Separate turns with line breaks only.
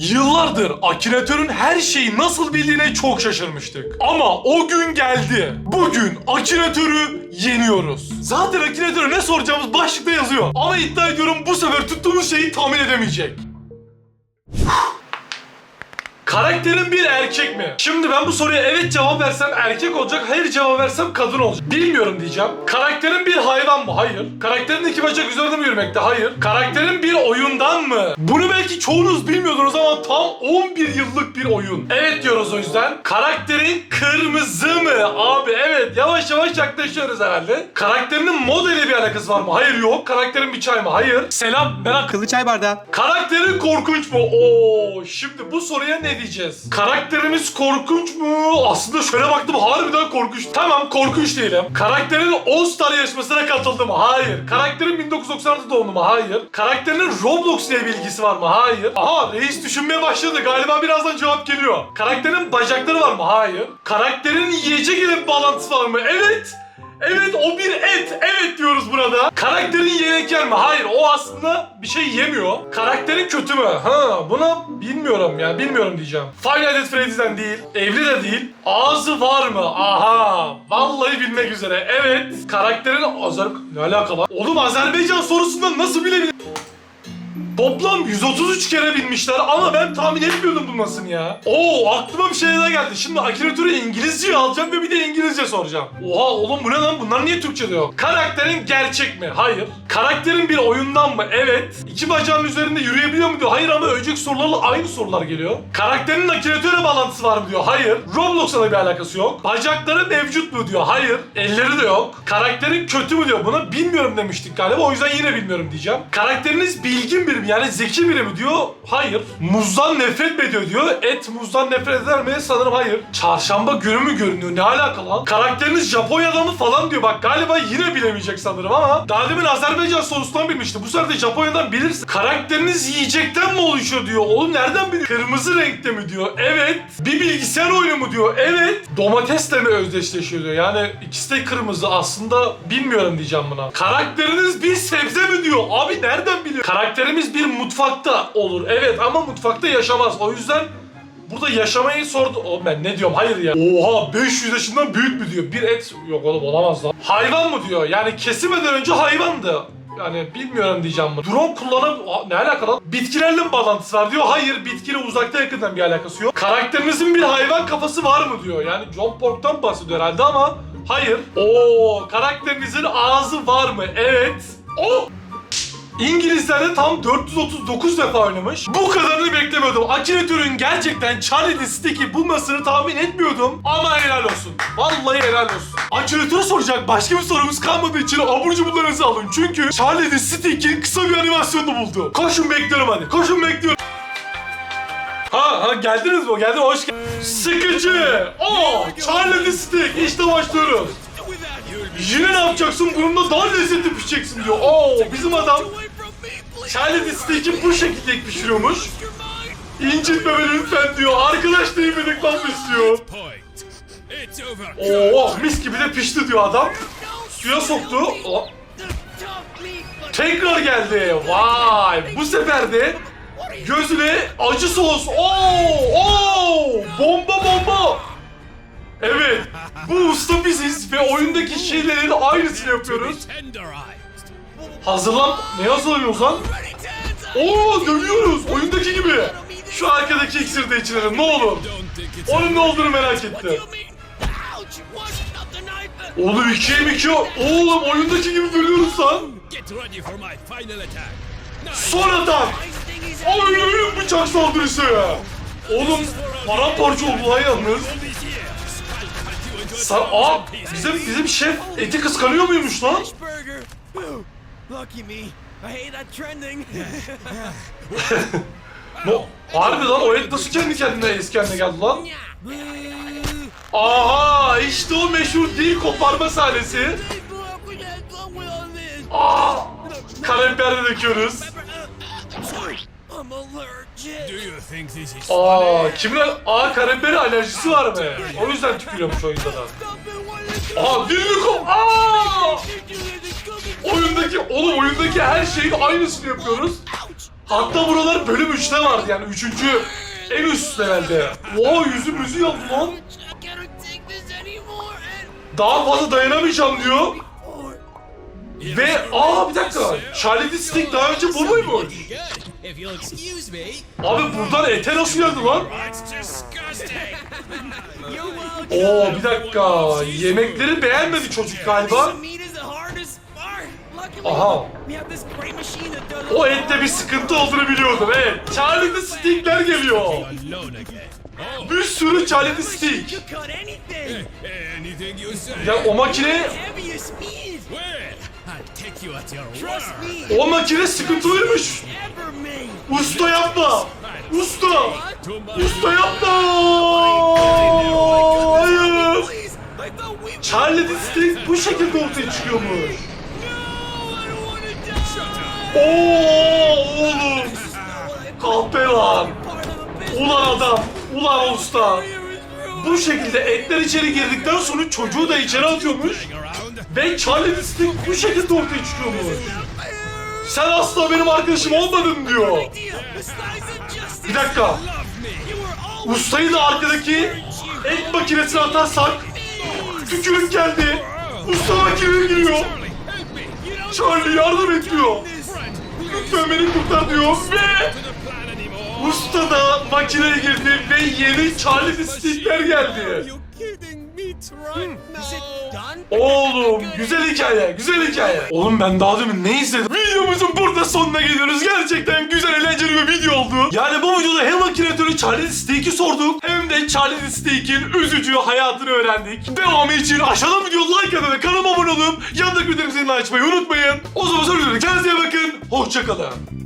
Yıllardır Akinator'un her şeyi nasıl bildiğine çok şaşırmıştık. Ama o gün geldi. Bugün Akinator'u yeniyoruz. Zaten Akinator'a ne soracağımız başlıkta yazıyor. Ama iddia ediyorum bu sefer tuttuğumuz şeyi tahmin edemeyecek. Karakterin bir erkek mi? Şimdi ben bu soruya evet cevap versem erkek olacak, hayır cevap versem kadın olacak. Bilmiyorum diyeceğim. Karakterin bir hayvan mı? Hayır. Karakterin iki bacak üzerinde mi yürümekte? Hayır. Karakterin bir oyundan mı? Bunu belki çoğunuz bilmiyordunuz ama tam 11 yıllık bir oyun. Evet diyoruz o yüzden. Karakterin kırmızı mı? Abi evet yavaş yavaş yaklaşıyoruz herhalde. Karakterinin modeli bir alakası var mı? Hayır yok. Karakterin bir çay mı? Hayır. Selam ben Ak-
Akıllı çay bardağı.
Karakterin korkunç mu? Oo, şimdi bu soruya ne diyeceğiz? Karakterimiz korkunç mu? Aslında şöyle baktım harbiden korkunç. Tamam korkunç değilim. Karakterin All Star yarışmasına katıldı mı? Hayır. Karakterin 1996 doğumlu mu? Hayır. Karakterinin Roblox ile bilgisi var mı? Hayır. Aha reis düşünmeye başladı. Galiba birazdan cevap geliyor. Karakterin bacakları var mı? Hayır. Karakterin yiyecek ile bağlantısı var mı? Evet. Evet o bir et. Evet diyoruz burada. Karakterin yemek yer mi? Hayır o aslında bir şey yemiyor. Karakterin kötü mü? Ha buna bilmiyorum ya bilmiyorum diyeceğim. Five Nights at değil. Evli de değil. Ağzı var mı? Aha. Vallahi bilmek üzere. Evet. Karakterin Azer... Ne alakalı? Oğlum Azerbaycan sorusundan nasıl bilebilir? Toplam 133 kere bilmişler ama ben tahmin etmiyordum bulmasını ya. Oo aklıma bir şey daha geldi. Şimdi Akinator'u İngilizce alacağım ve bir de İngilizce soracağım. Oha oğlum bu ne lan? Bunlar niye Türkçe diyor? Karakterin gerçek mi? Hayır. Karakterin bir oyundan mı? Evet. İki bacağın üzerinde yürüyebiliyor mu diyor. Hayır ama önceki sorularla aynı sorular geliyor. Karakterin Akinator'la bağlantısı var mı diyor. Hayır. Roblox'la da bir alakası yok. Bacakları mevcut mu diyor. Hayır. Elleri de yok. Karakterin kötü mü diyor. Buna bilmiyorum demiştik galiba. O yüzden yine bilmiyorum diyeceğim. Karakteriniz bilgin biri mi? Yani zeki biri mi diyor. Hayır. Muzdan nefret mi ediyor diyor. Et muzdan nefret eder mi? Sanırım hayır. Çarşamba günü mü görünüyor? Ne alaka lan? Karakteriniz Japonya'da mı falan diyor. Bak galiba yine bilemeyecek sanırım ama. Daha demin Azerbaycan sorusundan bilmişti. Bu sefer de Japonya'dan bilirsin. Karakteriniz yiyecekten mi oluşuyor diyor. Oğlum nereden biliyor? Kırmızı renkte mi diyor. Evet. Bir bilgisayar oyunu mu diyor. Evet. Domatesle mi özdeşleşiyor diyor. Yani ikisi de kırmızı. Aslında bilmiyorum diyeceğim buna. Karakteriniz bir sebze mi diyor. Abi nereden biliyor? Karakterimiz bir mutfakta olur. Evet ama mutfakta yaşamaz. O yüzden Burada yaşamayı sordu. Oğlum ben ne diyorum? Hayır ya. Oha 500 yaşından büyük mü diyor. Bir et yok oğlum olamaz lan. Hayvan mı diyor? Yani kesimeden önce hayvandı. Yani bilmiyorum diyeceğim bunu. Drone kullanıp Aa, ne alaka? Bitkilerle mi bağlantısı var diyor. Hayır bitkiyle uzakta yakından bir alakası yok. Karakterinizin bir hayvan kafası var mı diyor. Yani John Pork'tan bahsediyor herhalde ama hayır. Oo karakterinizin ağzı var mı? Evet. O İngilizlerde tam 439 defa oynamış. Bu kadarını beklemiyordum. Akinator'un gerçekten Charlie Stick'i bulmasını tahmin etmiyordum. Ama helal olsun. Vallahi helal olsun. Akinator'a soracak başka bir sorumuz kalmadığı için abur cuburlarınızı alın. Çünkü Charlie Stick'in kısa bir animasyonunu buldu. Koşun bekliyorum hadi. Koşun bekliyorum. Ha ha geldiniz mi? Geldim hoş geldiniz. Sıkıcı. Oo Charlie Stick. İşte başlıyoruz. Yine ne yapacaksın? Bununla daha lezzetli pişeceksin diyor. Oo bizim adam Charlie Stick'i bu şekilde pişiriyormuş. İncitme beni lütfen diyor. Arkadaş lan diyor.
point. It's over.
Oo mis gibi de pişti diyor adam. Suya soktu. O- Tekrar geldi. Vay. Bu sefer de gözüne acı sos. Oo! Oo! Bomba bomba. Evet. Bu usta biziz ve oyundaki şeylerin aynısını yapıyoruz. Hazırlan... Ne hazırlanıyoruz lan? Oo dövüyoruz. Oyundaki gibi. Şu arkadaki iksiri de içirelim ne olur. Onun ne olduğunu merak ettim. Oğlum ikiye mi iki? Oğlum oyundaki gibi bölüyoruz lan. Son atak. Ay ölüm bıçak saldırısı. Oğlum paramparça oldu lan yalnız. Sa Aa bizim bizim şef eti kıskanıyor muymuş lan?
Lucky me. I hate that trending.
No, harbi lan o et nasıl kendi kendine eski geldi lan? Aha işte o meşhur dil koparma sahnesi. Aa, karabiber de döküyoruz.
I'm allergic.
Do you think this is
Aa, kimin Aa karabiberi alerjisi var mı? O yüzden tükürüyormuş oyunda da. Aa dilini kop. Aa! Oyundaki oğlum oyundaki her şeyin aynısını yapıyoruz. Hatta buralar bölüm 3'te vardı yani 3. en üst levelde. Oo yüzüm yüzü yandı lan. Daha fazla dayanamayacağım diyor. Ve aa bir dakika. Charlie Stick daha önce bu muymuş? Abi buradan ete nasıl geldi lan? Oo bir dakika. Yemekleri beğenmedi çocuk galiba. Aha. O ette bir sıkıntı olduğunu biliyordum evet. Charlie the Stick'ler geliyor. Bir sürü Charlie the Stick. Ya o makine, o makine sıkıntılıymış. Usta yapma. Usta. Usta yapma. Hayır. Charlie the Stick bu şekilde ortaya çıkıyormuş. Oo oğlum. Kahpe lan. Ulan adam. Ulan usta. Bu şekilde etler içeri girdikten sonra çocuğu da içeri atıyormuş. Ve Charlie Stick bu şekilde ortaya çıkıyormuş. Sen asla benim arkadaşım olmadın diyor. Bir dakika. Ustayı da arkadaki et makinesine atarsak tükürük geldi. Usta makineye giriyor.
Charlie
yardım et diyor. Beni kurtar diyor. Ve usta da makineye girdi ve yeni Charlie Stick'ler geldi. Oğlum güzel hikaye, güzel hikaye. Oğlum ben daha demin ne izledim? Videomuzun burada sonuna geliyoruz. Gerçekten güzel eğlenceli bir video oldu. Yani bu videoda hem makinatörü Charlie Steak'i sorduk hem de Charlie Steak'in üzücü hayatını öğrendik. Devamı için aşağıdan video like atın ve kanalıma abone olup yanındaki bildirim zilini açmayı unutmayın. O zaman sonra kendinize iyi bakın. Hoşçakalın.